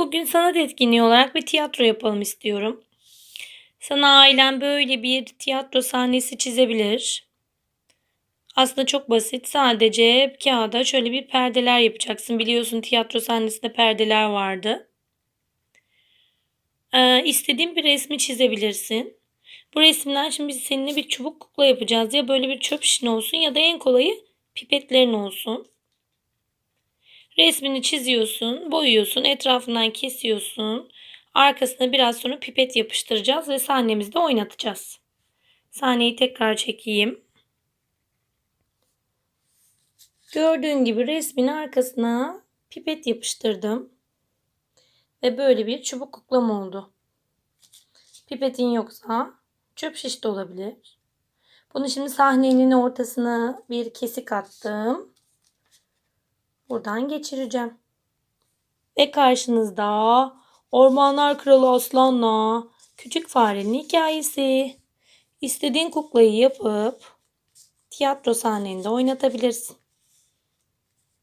Bugün sanat etkinliği olarak bir tiyatro yapalım istiyorum. Sana ailen böyle bir tiyatro sahnesi çizebilir. Aslında çok basit. Sadece kağıda şöyle bir perdeler yapacaksın. Biliyorsun tiyatro sahnesinde perdeler vardı. Ee, istediğin bir resmi çizebilirsin. Bu resimden şimdi biz seninle bir çubuk kukla yapacağız. Ya böyle bir çöp şişin olsun ya da en kolayı pipetlerin olsun. Resmini çiziyorsun, boyuyorsun, etrafından kesiyorsun. Arkasına biraz sonra pipet yapıştıracağız ve sahnemizde oynatacağız. Sahneyi tekrar çekeyim. Gördüğün gibi resmin arkasına pipet yapıştırdım. Ve böyle bir çubuk kuklam oldu. Pipetin yoksa çöp şiş de olabilir. Bunu şimdi sahnenin ortasına bir kesik attım. Buradan geçireceğim. Ve karşınızda Ormanlar Kralı Aslan'la Küçük Farenin hikayesi. İstediğin kuklayı yapıp tiyatro sahneinde oynatabilirsin.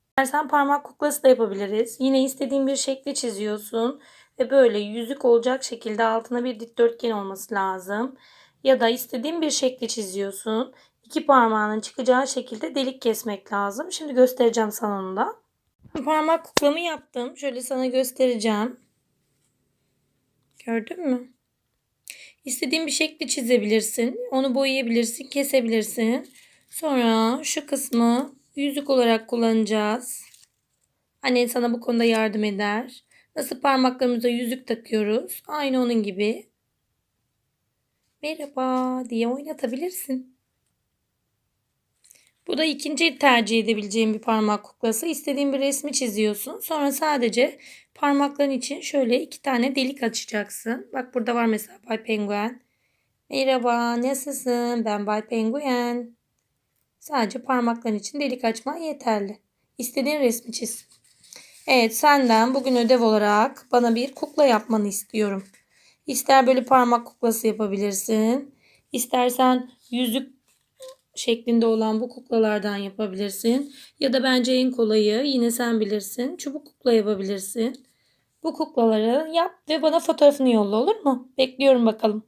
İstersen parmak kuklası da yapabiliriz. Yine istediğin bir şekli çiziyorsun ve böyle yüzük olacak şekilde altına bir dikdörtgen olması lazım. Ya da istediğin bir şekli çiziyorsun. İki parmağının çıkacağı şekilde delik kesmek lazım. Şimdi göstereceğim sana onu da. Parmak kuklamı yaptım. Şöyle sana göstereceğim. Gördün mü? İstediğin bir şekli çizebilirsin. Onu boyayabilirsin, kesebilirsin. Sonra şu kısmı yüzük olarak kullanacağız. Annen sana bu konuda yardım eder. Nasıl parmaklarımıza yüzük takıyoruz? Aynı onun gibi. Merhaba diye oynatabilirsin. Bu da ikinci tercih edebileceğim bir parmak kuklası. İstediğin bir resmi çiziyorsun. Sonra sadece parmakların için şöyle iki tane delik açacaksın. Bak burada var mesela Bay Penguen. Merhaba nasılsın? Ben Bay Penguen. Sadece parmakların için delik açman yeterli. İstediğin resmi çiz. Evet senden bugün ödev olarak bana bir kukla yapmanı istiyorum. İster böyle parmak kuklası yapabilirsin. İstersen yüzük şeklinde olan bu kuklalardan yapabilirsin. Ya da bence en kolayı yine sen bilirsin. Çubuk kukla yapabilirsin. Bu kuklaları yap ve bana fotoğrafını yolla olur mu? Bekliyorum bakalım.